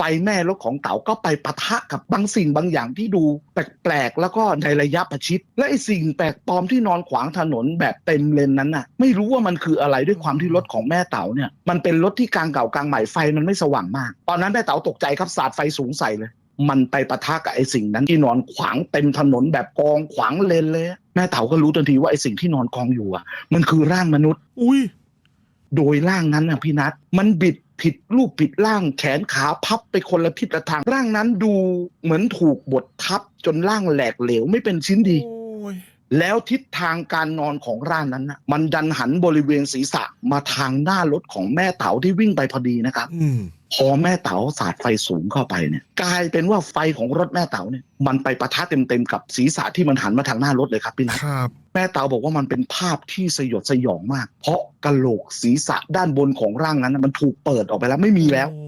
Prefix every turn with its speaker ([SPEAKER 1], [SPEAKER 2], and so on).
[SPEAKER 1] ไฟแม่รถของเต๋าก็ไปปะทะกับบางสิ่งบางอย่างที่ดูแปลกๆ แล้วก็ในระยะประชิด และไอ้สิ่งแปลกปลอมที่นอนขวางถนนแบบเต็มเลนนั้นน่ะ ไม่รู้ว่ามันคืออะไรด้วยความที่รถของแม่เต๋าเนี่ยมันเป็นรถที่กลางเก่ากลางใหม่ไฟมันไม่สว่างมาก ตอนนั้นแม่เต๋าตกใจครับสาดไฟสูงใส่เลย มันไปปะทะกับไอ้สิ่งนั้นที่นอนขวางเต็มถนนแบบกองขวางเลนเลยอะแม่เต๋าก็รู้ทันทีว่าไอ้สิ่งที่นอนกองอยู่อะ มันคือร่างมนุษย์
[SPEAKER 2] อุ้ย
[SPEAKER 1] โดยร่างนั้นนะพี่นัทมันบิด ผิดรูปผิดร่างแขนขาพับไปคนละทิศละทางร่างนั้นดูเหมือนถูกบดทับจนร่างแหลกเหลวไม่เป็นชิ้นดี แล้วทิศทางการนอนของร่างนั้นนะมันดันหันบริเวณศีรษะมาทางหน้ารถของแม่เต๋าที่วิ่งไปพอดีนะครับ
[SPEAKER 2] อืม
[SPEAKER 1] พอแม่เต๋าสาดไฟสูงเข้าไปเนี่ย กลายเป็นว่าไฟของรถแม่เต๋าเนี่ยมันไปปะทะเต็มๆกับศีรษะที่มันหันมาทางหน้ารถเลยครับพี่นัท
[SPEAKER 2] ครับ
[SPEAKER 1] แม่เต๋าบอกว่ามันเป็นภาพที่สยดสยองมาก เพราะกะโหลกศีรษะด้านบนของร่างนั้นนะมันถูกเปิดออกไปแล้วไม่มีแล้ว
[SPEAKER 2] โอ้ย